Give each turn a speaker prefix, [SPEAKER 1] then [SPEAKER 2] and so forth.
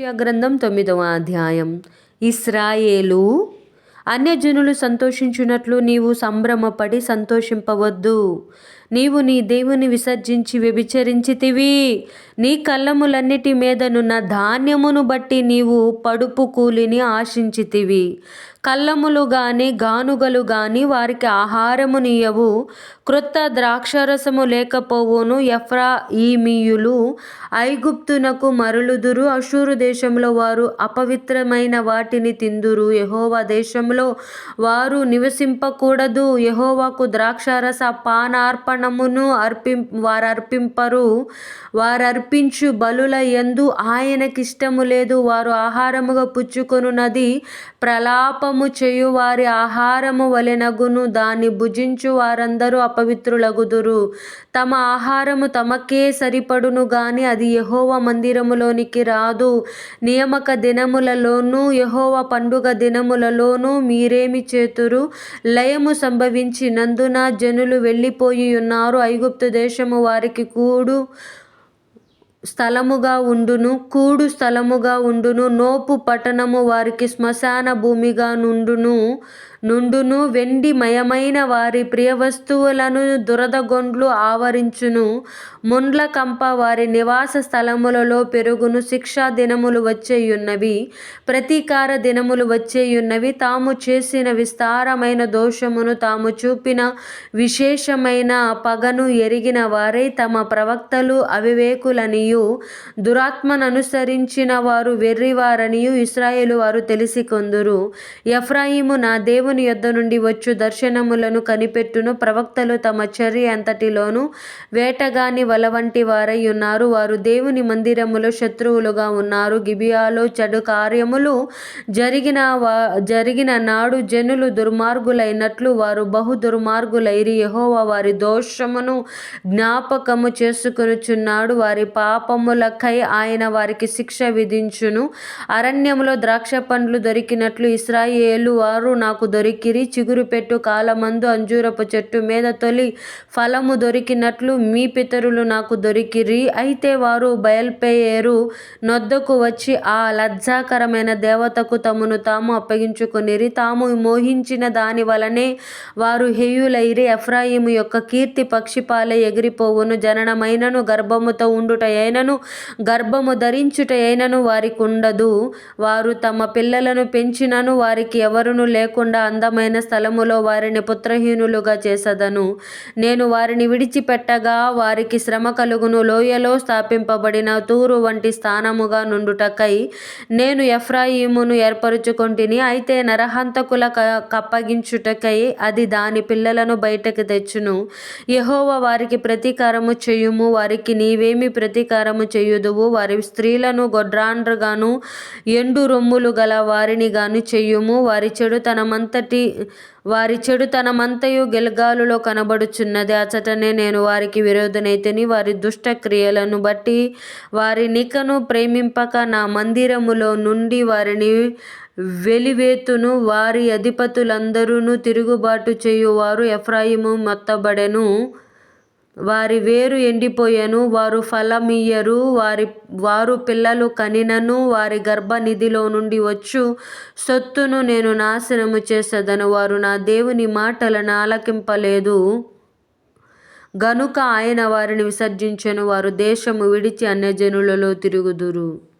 [SPEAKER 1] గ్రంథం తొమ్మిదవ అధ్యాయం. ఇస్రాయేలు అన్యజనులు సంతోషించున్నట్లు నీవు సంభ్రమపడి సంతోషింపవద్దు. నీవు నీ దేవుని విసర్జించి వ్యభిచరించితివి. నీ కళ్ళములన్నిటి మీదనున్న ధాన్యమును బట్టి నీవు పడుపు కూలిని ఆశించితివి. కళ్ళములు గాని గానుగలు గాని వారికి ఆహారము నీయవు క్రొత్త ద్రాక్షరసము లేకపోవును ఎఫ్రా ఈమీయులు ఐగుప్తునకు మరులుదురు. అషూరు దేశంలో వారు అపవిత్రమైన వాటిని తిందురు. యహోవా దేశంలో వారు నివసింపకూడదు. యెహోవాకు ద్రాక్షారస పానార్పణమును అర్పిం వారర్పింపరు. వారర్పించు బలుల యందు ఆయనకిష్టము లేదు. వారు ఆహారముగా పుచ్చుకొనున్నది ప్రలాపము చేయు వారి ఆహారము వలెనగును దాన్ని భుజించు వారందరూ అపవిత్రులగుదురు. తమ ఆహారము తమకే సరిపడును గాని అది యహోవ మందిరములోనికి రాదు. నియామక దినములలోనూ యహోవ పండుగ దినములలోనూ మీరేమి చేతురు? లయము సంభవించినందున జనులు వెళ్ళిపోయి ఉన్నారు. ఐగుప్తు దేశము వారికి కూడు స్థలముగా ఉండును కూడు స్థలముగా ఉండును నోపు పట్టణము వారికి శ్మశాన భూమిగా నుండును. నుండును వెండి మయమైన వారి ప్రియ వస్తువులను దురదగొండ్లు ఆవరించును. ముండ్ల కంప వారి నివాస స్థలములలో పెరుగును శిక్షా దినములు వచ్చేయున్నవి. ప్రతీకార దినములు వచ్చేయున్నవి. తాము చేసిన విస్తారమైన దోషమును తాము చూపిన విశేషమైన పగను ఎరిగిన వారై తమ ప్రవక్తలు అవివేకులనియు. దురాత్మననుసరించిన వారు వెర్రివారనియు. ఇస్రాయేలు వారు తెలిసి కొందురు. ఎఫ్రాయిము నా దేవుని యొద్ద నుండి వచ్చు. దర్శనములను కనిపెట్టును. ప్రవక్తలు తమ చర్య అంతటిలోను వేటగాని వల వంటి వారై ఉన్నారు. వారు దేవుని మందిరములో శత్రువులుగా ఉన్నారు. గిబియాలో చెడు కార్యములు జరిగిన వా జరిగిన నాడు జనులు దుర్మార్గులైనట్లు వారు బహు దుర్మార్గులైరి. యెహోవా వారి దోషమును జ్ఞాపకము చేసుకొనుచున్నాడు. వారి పాపములకై ఆయన వారికి శిక్ష విధించును. అరణ్యములో ద్రాక్ష పండ్లు దొరికినట్లు ఇస్రాయేలు వారు నాకు దొరికిరి. చిగురు పెట్టు కాలమందు అంజూరపు చెట్టు మీద తొలి ఫలము దొరికినట్లు మీ పితరులు నాకు దొరికిరి. అయితే వారు బయల్పెయేరు. నొద్దకు వచ్చి ఆ లజ్జాకరమైన దేవతకు తమను తాము అప్పగించుకునిరి. తాము మోహించిన దాని వలనే వారు హేయులైరి. ఎఫ్రాయిము యొక్క కీర్తి పక్షిపాలే ఎగిరిపోవును. జననమైనను గర్భముతో ఉండుట అయినను గర్భము ధరించుట అయినను వారికి ఉండదు వారు తమ పిల్లలను పెంచినను వారికి ఎవరును లేకుండా అందమైన స్థలములో వారిని పుత్రహీనులుగా చేసదను. నేను వారిని విడిచిపెట్టగా వారికి శ్రమ కలుగును. లోయలో స్థాపింపబడిన తూరు వంటి స్థానముగా నుండుటకై నేను ఎఫ్రాయిమును ఏర్పరుచుకొంటిని. అయితే నరహంతకుల కప్పగించుటకై అది దాని పిల్లలను బయటకు తెచ్చును. యహోవ వారికి ప్రతీకారము చేయుము. వారికి నీవేమి ప్రతీకారము చేయుదువు? వారి స్త్రీలను గొడ్రాండ్రుగాను ఎండు రొమ్ములు గల వారిని గాను చెయ్యుము వారి అంతటి వారి చెడుతనమంతయు గిల్గాలులో కనబడుచున్నది. అచటనే నేను వారికి విరోధనైతేని వారి దుష్టక్రియలను బట్టి వారి నికను ప్రేమింపక నా మందిరములో నుండి వారిని వెలివేతును. వారి అధిపతులందరూ తిరుగుబాటు చేయువారు ఎఫ్రాయిము మొత్తబడెను. వారి వేరు ఎండిపోయెను వారు ఫలమియ్యరు వారి వారు పిల్లలు కనినను వారి గర్భనిధిలో నుండి వచ్చు. సొత్తును నేను నాశనము చేసేదను వారు నా దేవుని మాటలను ఆలకింపలేదు. గనుక ఆయన వారిని విసర్జించెను వారు దేశము విడిచి అన్యజనులలో తిరుగుదురు.